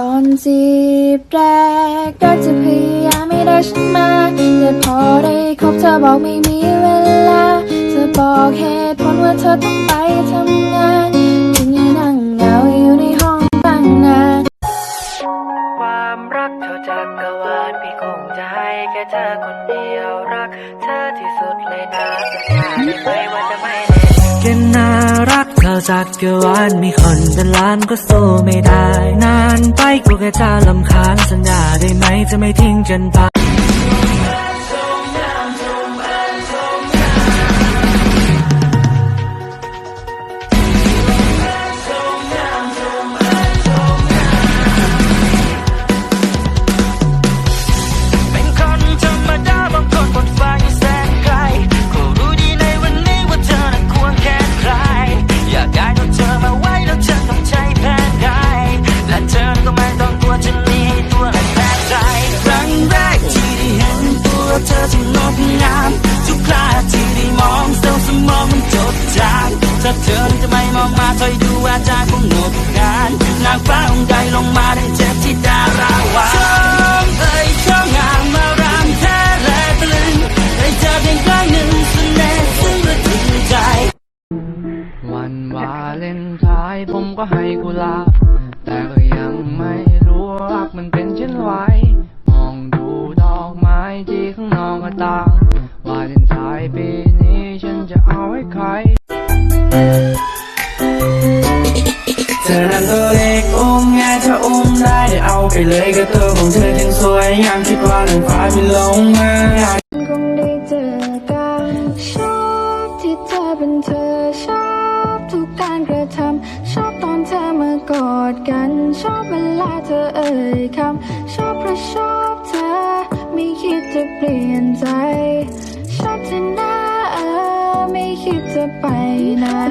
ตอนจีบแรกก็จะพยายามไม่ได้ฉันมา แต่พอได้คบเธอบอกไม่มีเวลา เธอบอกเหตุผลว่าเธอต้องไปทำงานจึงยังนั่งเหงาอยู่ในห้องตั้งนานความรักเท่าจักรวาลพี่คงจะให้แค่เธอคนเดียวรัก เธอที่สุดเลยนะสัญญาได้ไหมว่าจะไม่เล่นแค่น่ารัก เท่าจักรวานมีคนเป็นล้านก็สู้ไม่ได้ นานไปกูแค่จะลำคาญสัญญาได้ไหมจะไม่ทิ้งจนตายเป็ ตัวเธอที่งดงามทุกคราที่ได้มองเซลล์สมองมันจดจำถ้าเธอจะไม่มองมาถอยดูอาจารย์คงหมดการนางฟ้าองค์ใดลงมาได้เจ็บที่ดาราวาชมเอ่ยช่างงามมารามแท้และตะลึงได้เจอเพียงครั้งหนึ่งเสน่ห์ซึ่งระทึงใจ วันวาเลนไทน์ผมก็ให้กุหลาบแต่ก็ยัง ต่างวาเลนไทน์ปีนี้ฉันจะเอาให้ใครเธอนั้นตัวเล็กอุ้มง่ายถ้าอุ้มได้เดี๋ยวเอาไปเลยก็ตัวของเธอจึงสวยงามคิดว่าหนังฟ้าไม่ลงมาคงได้เจอกันชอบที่เธอเป็นเธอชอบทุกการกระทำชอบตอนเธอมากอดกัน ชอบเวลาเธอเอ่ยคำชอบเพราะ คิดจะไปไหน